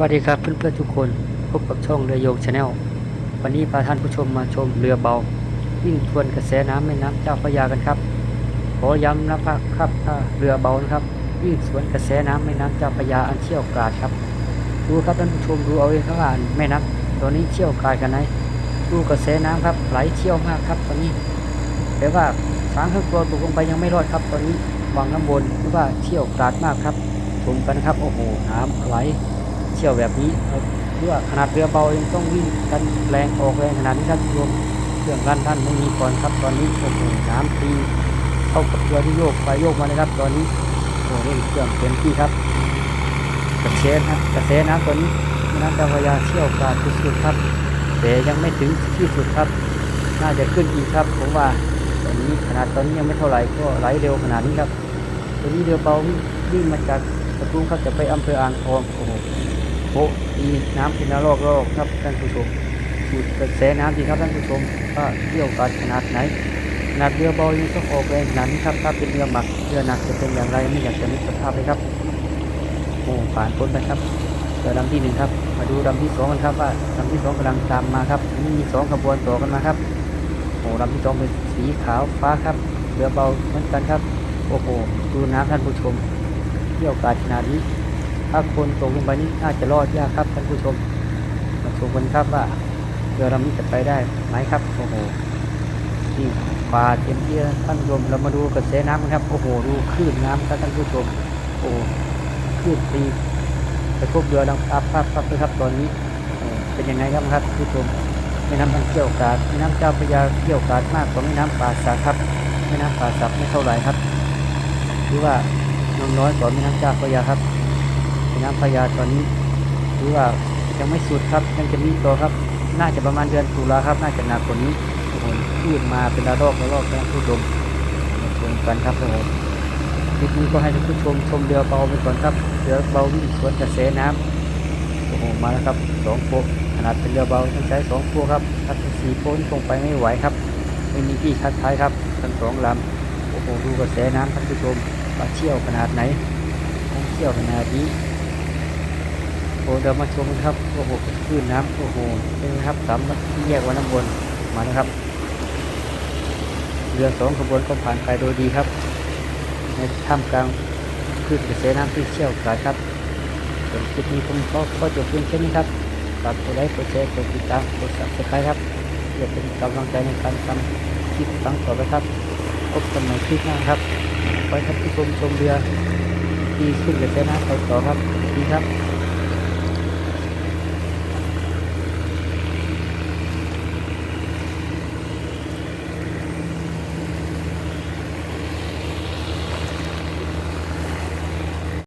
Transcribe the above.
วัสดีครับเพื่อนๆทุกคนพบกับช่องเรือโยงชาแนลวันนี้พาท่านผู้ชมมาชมเรือเบา วิ่งทวนกระแสน้ำแม่น้ำเจ้าพระยากันครับ ขอย้ำนะครับครับถ้าเรือเบานะครับวิ่งสวนกระแสน้ำแม่น้ำเจ้าพระยาอันเชี่ยวกราดครับ ดูครับท่านผู้ชมดูเอาเองครับว่าแม่น้ำตัวนี้เชี่ยวกราดกันไหนดูกระแสน้ำครับไหลเชี่ยวมากครับตอนนี้แต่ว่าสางข้างตัวตกลงไปยังไม่รอดครับ ตอนนี้วางน้ำบนหรือว่าเชี่ยวกราดมากครับชมกันครับโอ้โหน้ำไหล เชี่ยวแบบนี้เอาเรือขนาดเรือเบายังต้องวิ่งกันแรงออกแรงขนาดนี้ครับรวมเครื่องลั่นท่านไม่มีก่อนครับตอนนี้โอ้โหน้ำตีเข้ากับเรือที่โยกไปโยกมาเลยครับตอนนี้โอ้โหเครื่องเต็มที่ครับกระแสนะกระแสน้ำตอนนี้น้ำเจ้าพระยาเชี่ยวกราดสุดๆครับแต่ยังไม่ถึงที่สุดครับ น่าจะขึ้นอีกครับผมว่าตอนนี้ขนาดตอนนี้ยังไม่เท่าไหร่ก็ไหลเร็วขนาดนี้ครับตอนนี้เรือเบาวิ่งมาจากปทุมครับจะไปอำเภออ่างทองโอ้โห โอ้มีน้ำเป็นระลอกระลอกครับท่านผู้ชมสูดกระแสน้ำดีครับท่านผู้ชมว่าเที่ยวกันขนาดไหนขนาดเรือเบายังต้องออกแรงขนาดนี้ครับถ้าเป็นเรือหมักเรือหนักจะเป็นอย่างไรไม่อยากจะนึกสภาพเลยครับโอ้ผ่านพ้นไปครับเรือลำที่หนึ่งครับ มาดูลำที่สองกันครับว่าลำที่สองกำลังตามมาครับนี่มีสองขบวนต่อกันมาครับโอ้ลำที่สองเป็นสีขาวฟ้าครับเรือเบาเหมือนกันครับโอ้โหดูน้ำท่านผู้ชมเที่ยวกันขนาดนี้ ถ้าคนตกลงไปนี่น่าจะรอดยากครับท่านผู้ชมมาชมกันครับว่าเรือลำนี้จะไปได้ไหมครับโอ้โหนี่ปลาเต็มที่ท่านผู้ชมเรามาดูกระแสน้ำครับโอ้โหดูคลื่นน้ำครับท่านผู้ชมโอ้คลื่นตีไปพบเรือดังอัพภาพครับเลยครับตอนนี้เป็นยังไงครับครับท่านผู้ชมแม่น้ำทางเกี่ยวกาดแม่น้ำเจ้าพระยาเกี่ยวกาดมากกว่าแม่น้ำป่าสักครับแม่น้ำป่าสักไม่เท่าไหร่ครับถือว่าน้อยกว่าแม่น้ำเจ้าพระยาครับ น้ำพยาตอนนี้ถือว่ายังไม่สุดครับยังจะมีต่อครับ น่าจะประมาณเดือนตุลาครับ น่าจะหนักกว่านี้โอ้โหขึ้นมาเป็นระลอกระลอกนะผู้ชมชมกันครับผมคลิปนี้ก็ให้ท่านผู้ชมชมเรือเบาไปก่อนครับเรือเบาวิ่งสวนกระแสน้ำโอ้โหมาแล้วครับสองโปขนาดเป็นเรือเบาต้องใช้สองโปครับถ้าเป็นสี่โปนี่คงไปไม่ไหวครับ ไม่มีที่คัดท้ายครับทั้งสองลำโอ้โหดูกระแสน้ำท่านผู้ชมว่าเชี่ยวขนาดไหนเที่ยวขนาดนี้ โอ้เดี๋ยวมาชมครับโอ้โหคลื่นน้ำโอ้โหเป็นครับสามที่แยกวันน้ำวนมานะครับ เรือสองขบวนก็ผ่านไปโดยดีครับ ในท่ามกลางคลื่นกระแสน้ำที่เชี่ยวกราดครับส่วนคลิปนี้ผมก็ก็จบเพียงแค่นี้ครับฝากกดไลค์กดแชร์กดติดตามกด subscribe ครับเพื่อเป็นกำลังใจในการทำคลิปครั้งต่อไปครับพบกันใหม่คลิปหน้าครับไว้ท่านผู้ชมชมเรือที่ขึ้นกับเจ้าหน้าไปต่อครับดีครับ